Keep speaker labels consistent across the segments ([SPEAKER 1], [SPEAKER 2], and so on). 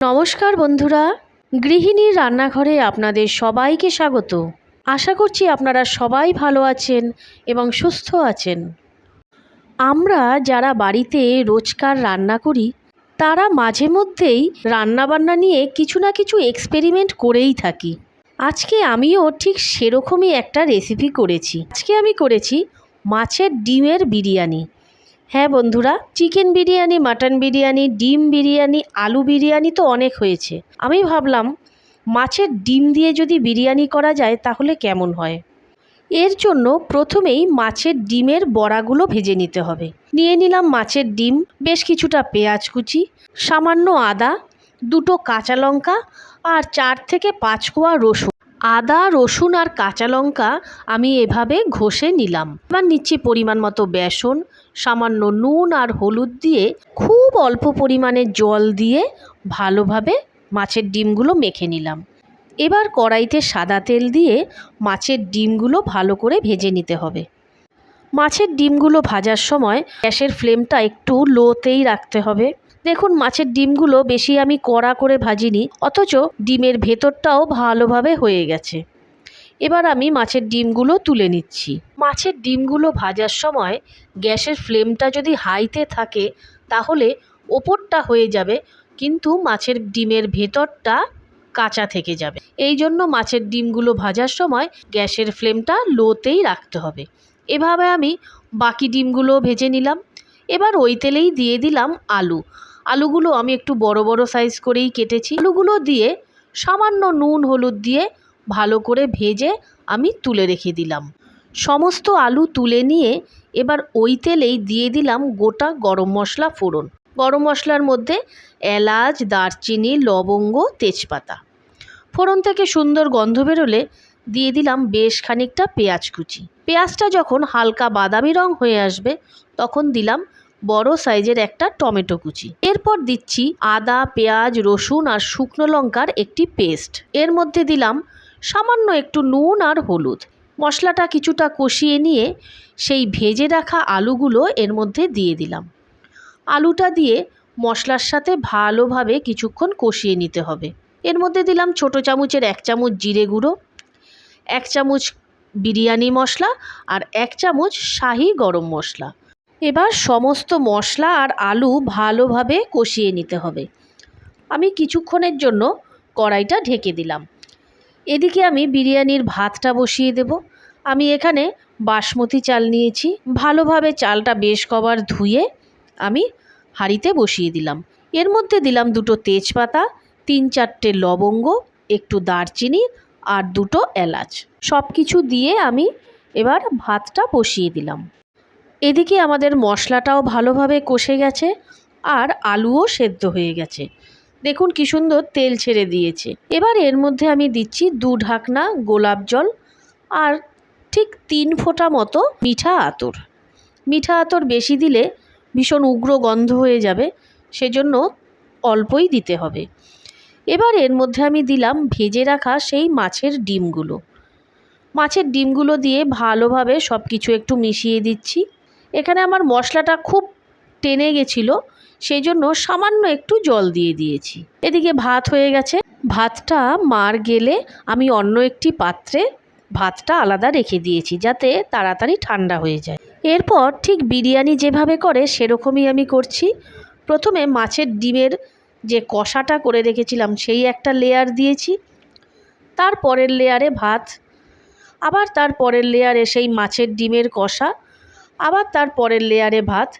[SPEAKER 1] নমস্কার বন্ধুরা, গৃহিণীর রান্নাঘরে আপনাদের সবাইকে স্বাগত। আশা করছি আপনারা সবাই ভালো আছেন এবং সুস্থ আছেন। আমরা যারা বাড়িতে রোজকার রান্না করি, তারা মাঝে মধ্যেই রান্নাবান্না নিয়ে কিছু না কিছু এক্সপেরিমেন্ট করেই থাকি। আজকে আমিও ঠিক সেরকমই একটা রেসিপি করেছি। আজকে আমি করেছি মাছের ডিমের বিরিয়ানি। হ্যাঁ বন্ধুরা, চিকেন বিরিয়ানি, মাটন বিরিয়ানি, ডিম বিরিয়ানি, আলু বিরিয়ানি তো অনেক হয়েছে। আমি ভাবলাম, মাছের ডিম দিয়ে যদি বিরিয়ানি করা যায় তাহলে কেমন হয়? এর জন্য প্রথমেই মাছের ডিমের বড়াগুলো ভেজে নিতে হবে। নিয়ে নিলাম মাছের ডিম, বেশ কিছুটা পেঁয়াজ কুচি, সামান্য আদা, দুটো কাঁচা লঙ্কা আর চার থেকে পাঁচ কোয়া রসুন। আদা, রসুন আর কাঁচা লঙ্কা আমি এভাবে ঘষে নিলাম। এবার নিচ্ছি পরিমাণ মতো বেসন, সামান্য নুন আর হলুদ দিয়ে খুব অল্প পরিমাণে জল দিয়ে ভালোভাবে মাছের ডিমগুলো মেখে নিলাম। এবার কড়াইতে সাদা তেল দিয়ে মাছের ডিমগুলো ভালো করে ভেজে নিতে হবে। মাছের ডিমগুলো ভাজার সময় গ্যাসের ফ্লেমটা একটু লোতেই রাখতে হবে। দেখুন, মাছের ডিমগুলো বেশি আমি কড়া করে ভাজিনি, অথচ ডিমের ভেতরটাও ভালোভাবে হয়ে গেছে। এবার আমি মাছের ডিমগুলো তুলে নিচ্ছি। মাছের ডিমগুলো ভাজার সময় গ্যাসের ফ্লেমটা যদি হাইতে থাকে, তাহলে ওপরটা হয়ে যাবে, কিন্তু মাছের ডিমের ভেতরটা কাঁচা থেকে যাবে। এই জন্য মাছের ডিমগুলো ভাজার সময় গ্যাসের ফ্লেমটা লোতেই রাখতে হবে। এভাবে আমি বাকি ডিমগুলো ভেজে নিলাম। এবার ওই তেলেই দিয়ে দিলাম আলু। আলুগুলো আমি একটু বড় বড় সাইজ করেই কেটেছি। আলুগুলো দিয়ে সামান্য নুন, হলুদ দিয়ে ভালো করে ভেজে আমি তুলে রেখে দিলাম। সমস্ত আলু তুলে নিয়ে এবার ওই তেলেই দিয়ে দিলাম গোটা গরম মশলা ফোড়ন। গরম মশলার মধ্যে এলাচ, দারচিনি, লবঙ্গ, তেজপাতা। ফোড়ন থেকে সুন্দর গন্ধ বেরোলে দিয়ে দিলাম বেশ খানিকটা পেঁয়াজ কুচি। পেঁয়াজটা যখন হালকা বাদামি রং হয়ে আসবে, তখন দিলাম বড় সাইজের একটা টমেটো কুচি। এরপর দিচ্ছি আদা, পেঁয়াজ, রসুন আর শুকনো লঙ্কার একটি পেস্ট। এর মধ্যে দিলাম সামান্য একটু নুন আর হলুদ। মশলাটা কিছুটা কষিয়ে নিয়ে সেই ভেজে রাখা আলুগুলো এর মধ্যে দিয়ে দিলাম। আলুটা দিয়ে মশলার সাথে ভালোভাবে কিছুক্ষণ কষিয়ে নিতে হবে। এর মধ্যে দিলাম ছোট চামচের এক চামচ জিরে গুঁড়ো, এক চামচ বিরিয়ানি মশলা আর এক চামচ শাহি গরম মশলা। এবার সমস্ত মশলা আর আলু ভালোভাবে কষিয়ে নিতে হবে। আমি কিছুক্ষণের জন্য কড়াইটা ঢেকে দিলাম। এদিকে আমি বিরিয়ানির ভাতটা বসিয়ে দেব। আমি এখানে বাসমতি চাল নিয়েছি। ভালোভাবে চালটা বেশ কবার ধুয়ে আমি হাঁড়িতে বসিয়ে দিলাম। এর মধ্যে দিলাম দুটো তেজপাতা, তিন চারটে লবঙ্গ, একটু দারচিনি আর দুটো এলাচ। সব কিছু দিয়ে আমি এবার ভাতটা বসিয়ে দিলাম। এদিকে আমাদের মশলাটাও ভালোভাবে কষে গেছে আর আলুও সেদ্ধ হয়ে গেছে। দেখুন কি সুন্দর তেল ছেড়ে দিয়েছে। এবার এর মধ্যে আমি দিচ্ছি দু ঢাকনা গোলাপ জল আর ঠিক তিন ফোঁটা মতো মিঠা আতর। মিঠা আতর বেশি দিলে ভীষণ উগ্র গন্ধ হয়ে যাবে, সেজন্য অল্পই দিতে হবে। এবার এর মধ্যে আমি দিলাম ভেজে রাখা সেই মাছের ডিমগুলো। মাছের ডিমগুলো দিয়ে ভালোভাবে সব কিছু একটু মিশিয়ে দিচ্ছি। এখানে আমার মশলাটা খুব টেনে গেছিল, সেই জন্য সামান্য একটু জল দিয়ে দিয়েছি। এদিকে ভাত হয়ে গেছে। ভাতটা মার গেলে আমি অন্য একটি পাত্রে ভাতটা আলাদা রেখে দিয়েছি, যাতে তাড়াতাড়ি ঠান্ডা হয়ে যায়। এরপর ঠিক বিরিয়ানি যেভাবে করে সেরকমই আমি করছি। প্রথমে মাছের ডিমের যে কষাটা করে রেখেছিলাম, সেই একটা লেয়ার দিয়েছি। তার পরের লেয়ারে ভাত, আবার তার পরের লেয়ারে সেই মাছের ডিমের কষা। আবার তার পরের লেয়ারে ভাত।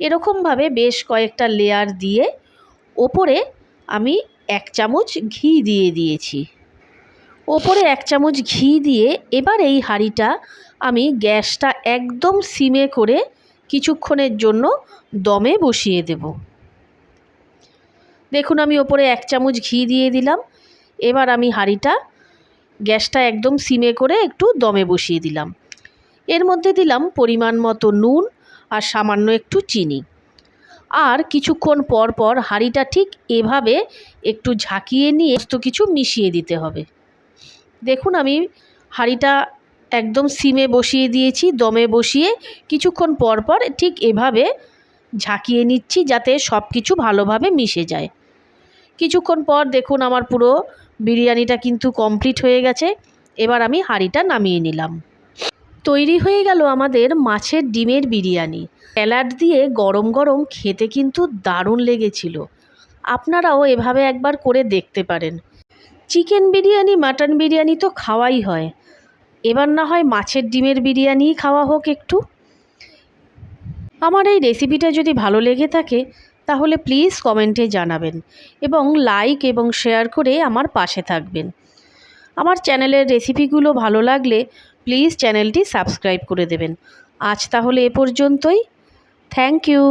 [SPEAKER 1] এরকমভাবে বেশ কয়েকটা লেয়ার দিয়ে ওপরে আমি এক চামচ ঘি দিয়ে দিয়েছি। ওপরে এক চামচ ঘি দিয়ে এবার এই হাঁড়িটা আমি গ্যাসটা একদম সিমে করে কিছুক্ষণের জন্য দমে বসিয়ে দেব। দেখুন, আমি ওপরে এক চামচ ঘি দিয়ে দিলাম। এবার আমি হাঁড়িটা গ্যাসটা একদম সিমে করে একটু দমে বসিয়ে দিলাম। এর মধ্যে দিলাম পরিমাণ মতো নুন আর সামান্য একটু চিনি। আর কিছুক্ষণ পর পর হাঁড়িটা ঠিক এভাবে একটু ঝাঁকিয়ে নিয়ে সমস্ত কিছু মিশিয়ে দিতে হবে। দেখুন, আমি হাঁড়িটা একদম সিমে বসিয়ে দিয়েছি, দমে বসিয়ে কিছুক্ষণ পর পর ঠিক এভাবে ঝাঁকিয়ে নিচ্ছি যাতে সব কিছু ভালোভাবে মিশে যায়। কিছুক্ষণ পর দেখুন, আমার পুরো বিরিয়ানিটা কিন্তু কমপ্লিট হয়ে গেছে। এবার আমি হাঁড়িটা নামিয়ে নিলাম। তৈরি হয়ে গেল আমাদের মাছের ডিমের বিরিয়ানি। স্যালাড দিয়ে গরম গরম খেতে কিন্তু দারুণ লেগেছিল। আপনারাও এভাবে একবার করে দেখতে পারেন। চিকেন বিরিয়ানি, মাটন বিরিয়ানি তো খাওয়াই হয়। এবার না হয় মাছের ডিমের বিরিয়ানিই খাওয়া হোক একটু। আমার এই রেসিপিটা যদি ভালো লেগে থাকে, তাহলে প্লিজ কমেন্টে জানাবেন এবং লাইক এবং শেয়ার করে আমার পাশে থাকবেন। আমার চ্যানেলের রেসিপিগুলো ভালো লাগলে প্লিজ চ্যানেলটি সাবস্ক্রাইব করে দেবেন। আজ তাহলে এ পর্যন্তই। Thank you.